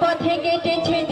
পথে কেটেছে